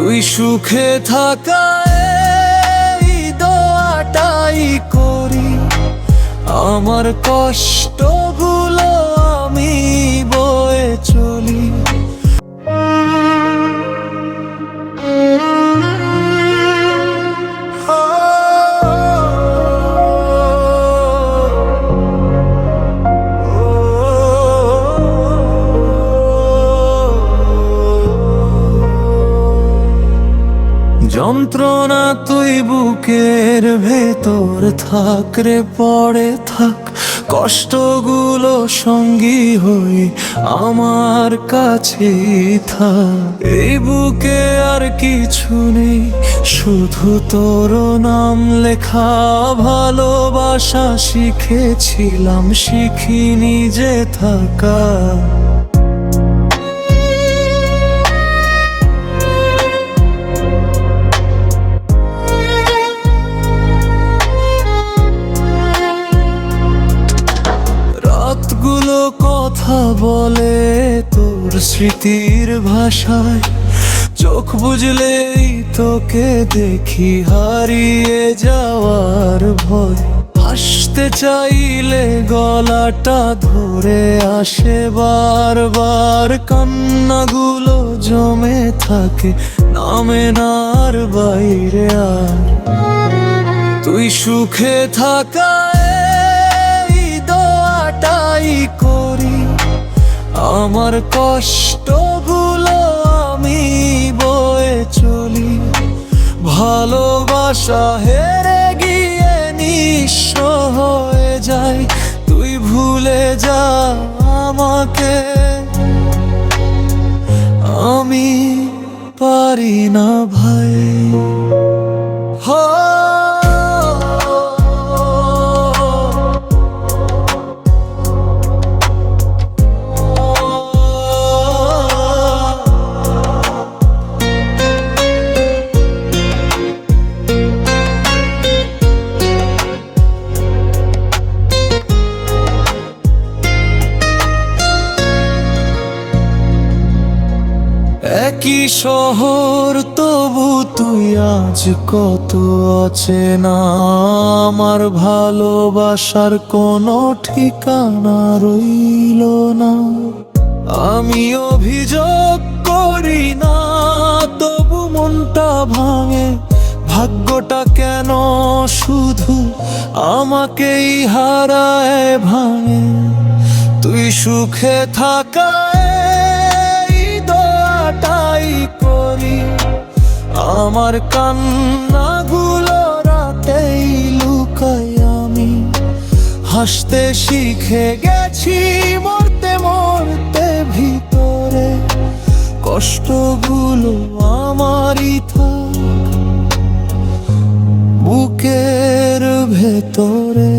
তুই সুখে থাকায় দোয়াটাই করি। আমার কষ্টগুলো আমি বয়ে চলি। যন্ত্রণা তুই বুকের ভেতর থাক রে, পড়ে থাক। কষ্টগুলো সঙ্গী হয়ে আমার কাছে থাক। এই বুকে আর কিছু নেই, শুধু তোর নাম লেখা। ভালোবাসা শিখেছিলাম, শিখিনি যে থাকা। রাতগুলো কথা বলে তোর স্মৃতির ভাষায়। চোখ বুঝলেই তোকে দেখি হারিয়ে যাওয়ার ভয়। হাসতে চাইলে গলাটা ধরে আসে বারবার। কান্নাগুলো জমে থাকে নামে নার বাইরে আর। তুই সুখে থাকা করি, আমার কষ্টগুলো আমি বয়ে চলি। ভালোবাসা হেরে গিয়ে নিঃস হয়ে যায়। তুই ভুলে যা আমাকে। একই শহর? তবু তুই আজ কত অচেনা? আমার ভালোবাসার কোনো ঠিকানা রইল না। আমি অভিযোগ করি না, তবু মনটা ভাঙে। ভাগ্যটা কেন শুধু আমাকেই হারায়, ভাঙে। তুই সুখে থাকায় আমার কান্নাগুলো রাতেই লুকাই আমি। হাসতে শিখে গেছি মরতে মরতে ভিতরে। কষ্টগুলো আমারই থাক, বুকের ভেতরে।